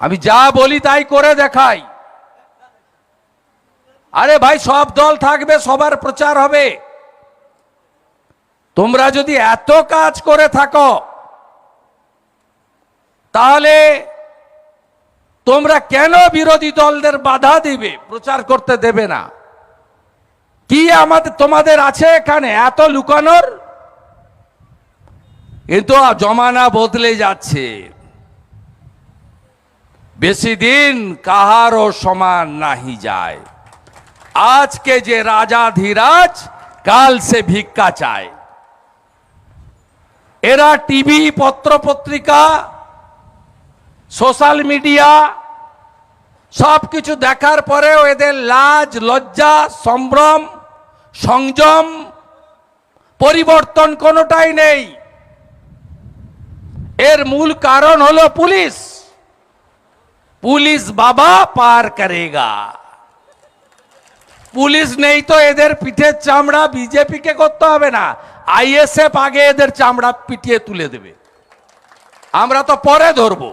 আমি যা বলি তাই করে দেখাই। আরে ভাই, সব দল থাকবে, সবার প্রচার হবে। তোমরা যদি এত কাজ করে থাকো, তাহলে তোমরা কেন বিরোধী দলদের বাধা দিবে, প্রচার করতে দেবে না? কি আমাদের তোমাদের আছে এখানে এত লুকানোর? কিন্তু জমানা বদলে যাচ্ছে। বেশি দিন কাহারও সমান নাহি যায়। আজকে যে রাজা ধীরাজ কাল সে ভিক্ষা চায়। এরা টিভি পত্র পত্রিকা সোশ্যাল মিডিয়া সব কিছু দেখার পরেও এদের লাজ, লজ্জা, সম্ভ্রম, সংযম পরিবর্তন কোনোটাই নেই। এর মূল কারণ হলো পুলিশ। পুলিশ বাবা পার করেগা। পুলিশ নেই তো এদের পিঠের চামড়া, বিজেপিকে করতে হবে না। আইএসএফ আগে এদের চামড়া পিটিয়ে তুলে দেবে। আমরা তো পরে ধরবো।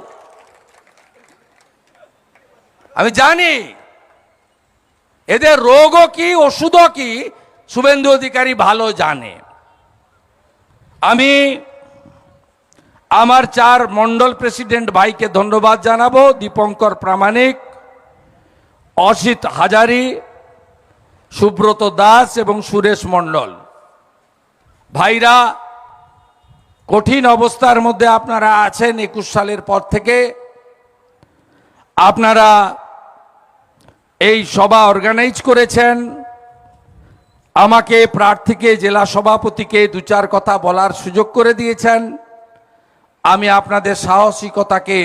আমি জানি, এদের রোগও কি, ওষুধও কি, শুভেন্দু অধিকারী ভালো জানে। আমি আমার চার মন্ডল প্রেসিডেন্ট ভাইকে ধন্যবাদ জানাব, দীপঙ্কর প্রামাণিক অসিত হাজারি, সুব্রত দাস এবং সুরেশ মণ্ডল। ভাইরা, কঠিন অবস্থার মধ্যে আপনারা আছেন একুশ সালের পর থেকে। আপনারা এই সভা অর্গানাইজ করেছেন। আমাকে প্রার্থীকে, জেলা সভাপতিকে দু চার কথা বলার সুযোগ করে দিয়েছেন। আমি আপনাদের সাহসিকতাকে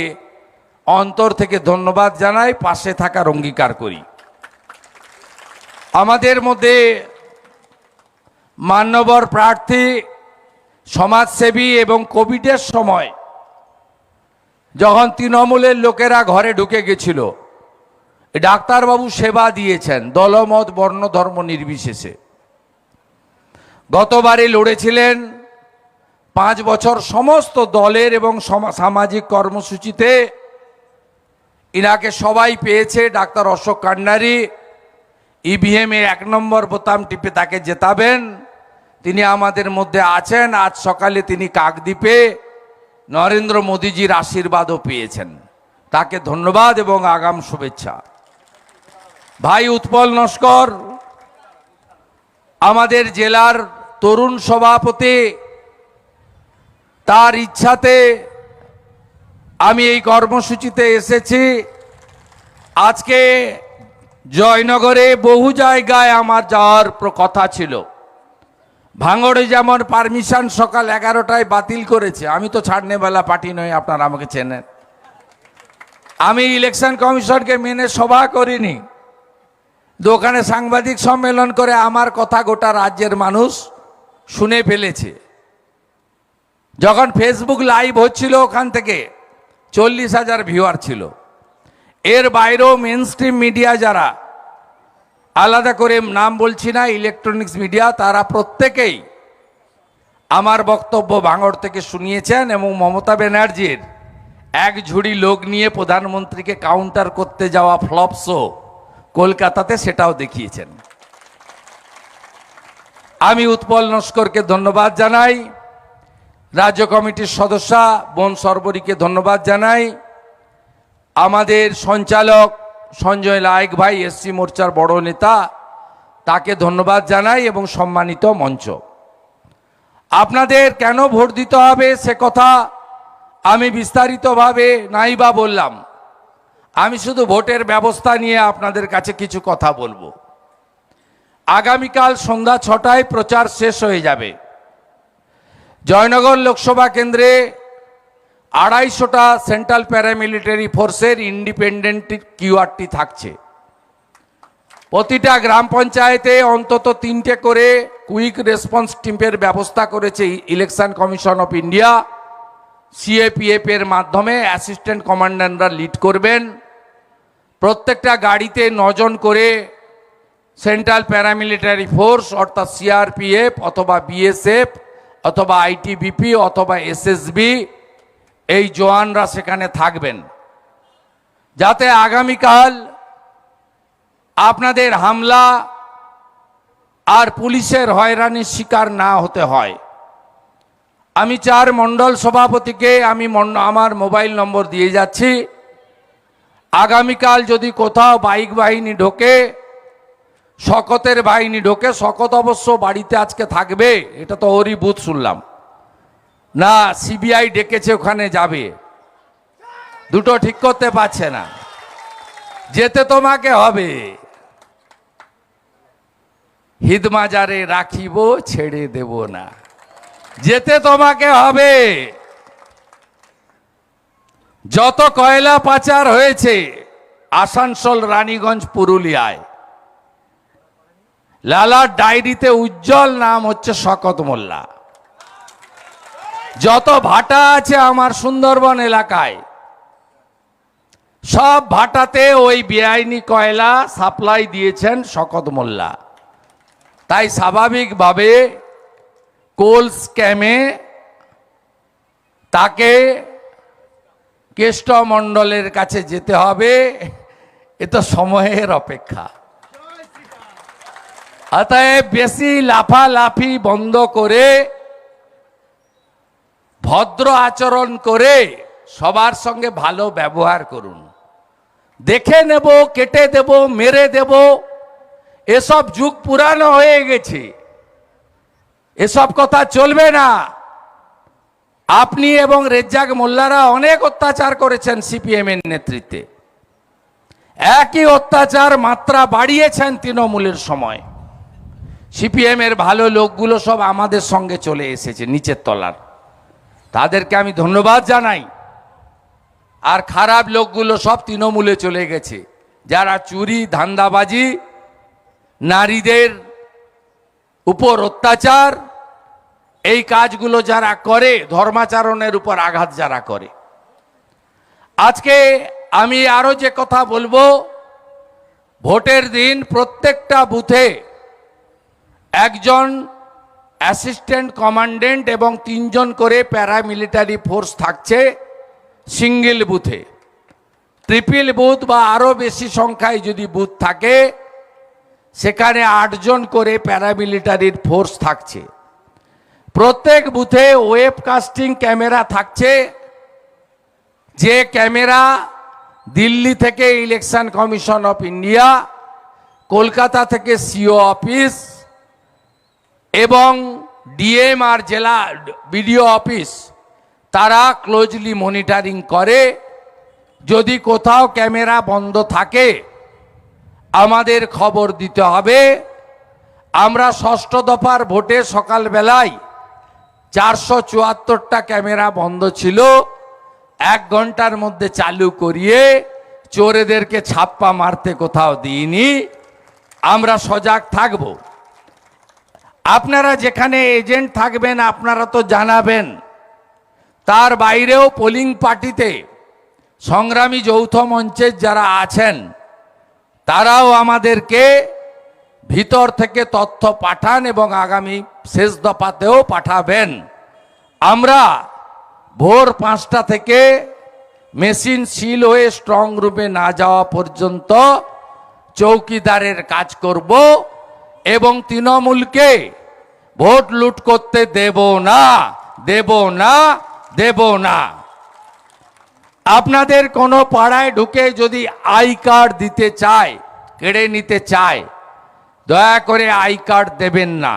অন্তর থেকে ধন্যবাদ জানাই, পাশে থাকার অঙ্গীকার করি। আমাদের মধ্যে মান্যবর প্রার্থী, সমাজসেবী এবং কোভিডের সময় যখন তৃণমূলের লোকেরা ঘরে ঢুকে গেছিল, ডাক্তারবাবু সেবা দিয়েছেন, দলমত বর্ণ ধর্ম নির্বিশেষে। গতবারে লড়েছিলেন পাঁচ বছর সমস্ত দলের এবং সম- সামাজিক কর্মসূচিতে ইনাকে সবাই পেয়েছে ডাক্তার অশোক কান্ডারি। ইভিএম এ এক নম্বর বোতাম টিপে তাকে জেতাবেন। তিনি আমাদের মধ্যে আছেন। আজ সকালে তিনি কাকদ্বীপে নরেন্দ্র মোদীজির আশীর্বাদও পেয়েছেন। তাকে ধন্যবাদ এবং আগাম শুভেচ্ছা। ভাই উৎপল নস্কর, আমাদের জেলার তরুণ সভাপতি তার ইচ্ছাতে আমি এই কর্মসূচিতে এসেছি। আজকে জয়নগরে বহু জায়গায় আমার যাওয়ার কথা ছিল। ভাঙড়ে যেমন পারমিশন সকাল এগারোটায় বাতিল করেছে, আমি তো ছাড়নেবেলা পার্টি নই, আপনারা আমাকে চেনেন। আমি ইলেকশন কমিশনকে মেনে সভা করিনি। দোকানে সাংবাদিক সম্মেলন করে আমার কথা গোটা রাজ্যের মানুষ শুনে ফেলেছে। যখন ফেসবুক লাইভ হচ্ছিল ওখান থেকে চল্লিশ হাজার ভিউয়ার ছিল। এর বাইরেও মেন স্ট্রিম মিডিয়া যারা, আলাদা করে নাম বলছি না ইলেকট্রনিক্স মিডিয়া তারা প্রত্যেকেই আমার বক্তব্য ভাঙড় থেকে শুনিয়েছেন এবং মমতা ব্যানার্জির এক ঝুড়ি লোক নিয়ে প্রধানমন্ত্রীকে কাউন্টার করতে যাওয়া ফ্লপ শো কলকাতাতে সেটাও দেখিয়েছেন। আমি উৎপল নস্করকে ধন্যবাদ জানাই। রাজ্য কমিটির সদস্যা, বন সর্বরীকে ধন্যবাদ জানাই। আমাদের সঞ্চালক সঞ্জয় লায়ক ভাই, এসসি মোর্চার বড় নেতা, তাকে ধন্যবাদ জানাই এবং সম্মানিত মঞ্চ। আপনাদের কেন ভোট দিতে হবে সে কথা আমি বিস্তারিতভাবে নাই বা বললাম। আমি শুধু ভোটের ব্যবস্থা নিয়ে আপনাদের কাছে কিছু কথা বলব। আগামীকাল সন্ধ্যা ছটায় প্রচার শেষ হয়ে যাবে। জয়নগর লোকসভা কেন্দ্রে আড়াইশোটা সেন্ট্রাল প্যারামিলিটারি ফোর্সের ইন্ডিপেন্ডেন্ট কিউআরটি থাকছে। প্রতিটা গ্রাম পঞ্চায়েতে অন্তত তিনটে করে কুইক রেসপন্স টিমের ব্যবস্থা করেছে election commission of India. CAPF এর মাধ্যমে অ্যাসিস্ট্যান্ট কমান্ডাররা লিড করবেন। প্রত্যেকটা গাড়িতে নজন করে সেন্ট্রাল প্যারামিলিটারি ফোর্স, অর্থাৎ সিআরপিএফ অথবা বিএসএফ অথবা আইটিবিপি অথবা এসএসবি, এই জওয়ানরা সেখানে থাকবেন। যাতে আগামীকাল আপনাদের হামলা আর পুলিশের হয়রানির শিকার না হতে হয়। আমি চার মণ্ডল সভাপতিকে আমি আমার মোবাইল নম্বর দিয়ে যাচ্ছি। আগামীকাল যদি কোথাও বাইক বাহিনী ঢোকে শকতের বাহিনী ঢোকে, শকত অবশ্য বাড়িতে আজকে থাকবে, এটা তো ওরই বুথ শুনলাম। না, সিবিআই ডেকেছে, ওখানে যাবে। দুটো ঠিক করতে পারছে না। যেতে তোমাকে হবে। হিদমাজারে রাখিব, ছেড়ে দেব না। যেতে তোমাকে হবে। যত কয়লা পাচার হয়েছে, আসানসোল, রানীগঞ্জ, পুরুলিয়ায় লালার ডায়েরিতে উজ্জ্বল নাম হচ্ছে শকত মোল্লা। যত ভাটা আছে আমার সুন্দরবন এলাকায়, সব ভাটাতে ওই বেআইনি কয়লা সাপ্লাই দিয়েছেন শকত মোল্লা। তাই স্বাভাবিকভাবে কোল স্ক্যামে তাকে কেষ্টমণ্ডলের কাছে যেতে হবে, এ তো সময়ের অপেক্ষা। অতএব বেশি লাফালাফি বন্ধ করে, ভদ্র আচরণ করে সবার সঙ্গে ভালো ব্যবহার করুন। দেখে নেব, কেটে দেব, মেরে দেব, এসব যুগ পুরানো হয়ে গেছে। এসব কথা চলবে না। আপনি এবং রেজ্জাক মোল্লারা অনেক অত্যাচার করেছেন সিপিএম এর নেতৃত্বে। একই অত্যাচার মাত্রা বাড়িয়েছেন তৃণমূলের সময়। সিপিএম এর ভালো লোকগুলো সব আমাদের সঙ্গে চলে এসেছে নিচের তলার। তাদেরকে আমি ধন্যবাদ জানাই। আর খারাপ লোকগুলো সব তৃণমূলে চলে গেছে। যারা চুরি, ধান্দাবাজি, নারীদের উপর অত্যাচার, এই কাজগুলো যারা করে, ধর্মাচরণের উপর আঘাত যারা করে। আজকে আমি আরও যে কথা বলব, ভোটের দিন প্রত্যেকটা বুথে একজন অ্যাসিস্ট্যান্ট কমান্ডেন্ট এবং তিনজন করে প্যারামিলিটারি ফোর্স থাকছে সিঙ্গেল বুথে ট্রিপল বুথ বা আরও বেশি সংখ্যায় যদি বুথ থাকে, সেখানে আটজন করে প্যারামিলিটারির ফোর্স থাকছে। প্রত্যেক বুথে ওয়েব কাস্টিং ক্যামেরা থাকছে। যে ক্যামেরা দিল্লি থেকে election commission of India Kolkata থেকে সিও অফিস এবং ডিএম আর জেলা বিডিও অফিস, তারা ক্লোজলি মনিটারিং করে। যদি কোথাও ক্যামেরা বন্ধ থাকে, আমাদের খবর দিতে হবে। আমরা ষষ্ঠ দফার ভোটে সকালবেলায় চারশো চুয়াত্তরটা ক্যামেরা বন্ধ ছিল। এক ঘণ্টার মধ্যে চালু করিয়ে চোরেদেরকে ছাপ্পা মারতে কোথাও দিইনি। আমরা সজাগ থাকব। আপনারা যেখানে এজেন্ট থাকবেন, আপনারা তো জানাবেন। তার বাইরেও পোলিং পার্টিতে সংগ্রামী যৌথ মঞ্চের যারা আছেন, তারাও আমাদেরকে ভিতর থেকে তথ্য পাঠান এবং আগামী শেষ দফাতেও পাঠাবেন। আমরা ভোর পাঁচটা থেকে মেশিন সিল হয়ে স্ট্রং রুমে না যাওয়া পর্যন্ত চৌকিদারের কাজ করব। এবং তৃণমূলকে ভোট লুট করতে দেব না দেব না দেব না। আপনাদের কোনো পাড়ায় ঢুকে যদি আই কার্ড দিতে চায়, কেড়ে নিতে চায়, দয়া করে আই কার্ড দেবেন না।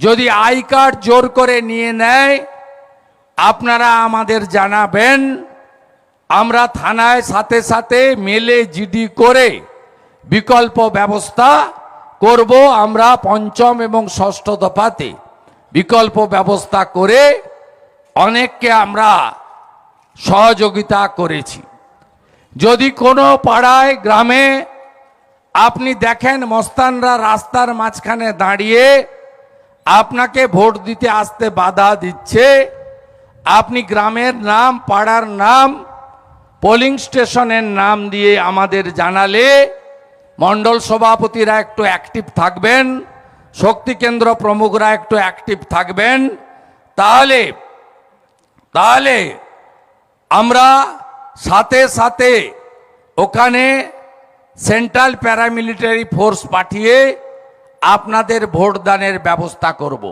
যদি আই কার্ড জোর করে নিয়ে নেয়, আপনারা আমাদের জানাবেন। আমরা থানায় সাথে সাথে মেলে জিডি করে বিকল্প ব্যবস্থা করব আমরা পঞ্চম এবং ষষ্ঠ দফাতে। বিকল্প ব্যবস্থা করে অনেককে আমরা সহযোগিতা করেছি। যদি কোনো পাড়ায়, গ্রামে আপনি দেখেন মস্তানরা রাস্তার মাঝখানে দাঁড়িয়ে আপনাকে ভোট দিতে আসতে বাধা দিচ্ছে, আপনি গ্রামের নাম, পাড়ার নাম, পোলিং স্টেশনের নাম দিয়ে আমাদের জানালে মণ্ডল সভাপতিরা একটু অ্যাক্টিভ থাকবেন, শক্তি কেন্দ্র প্রমুখরা একটু অ্যাক্টিভ থাকবেন। তাহলে তাহলে আমরা সাথে সাথে ওখানে সেন্ট্রাল প্যারামিলিটারি ফোর্স পাঠিয়ে আপনাদের ভোটদানের ব্যবস্থা করব।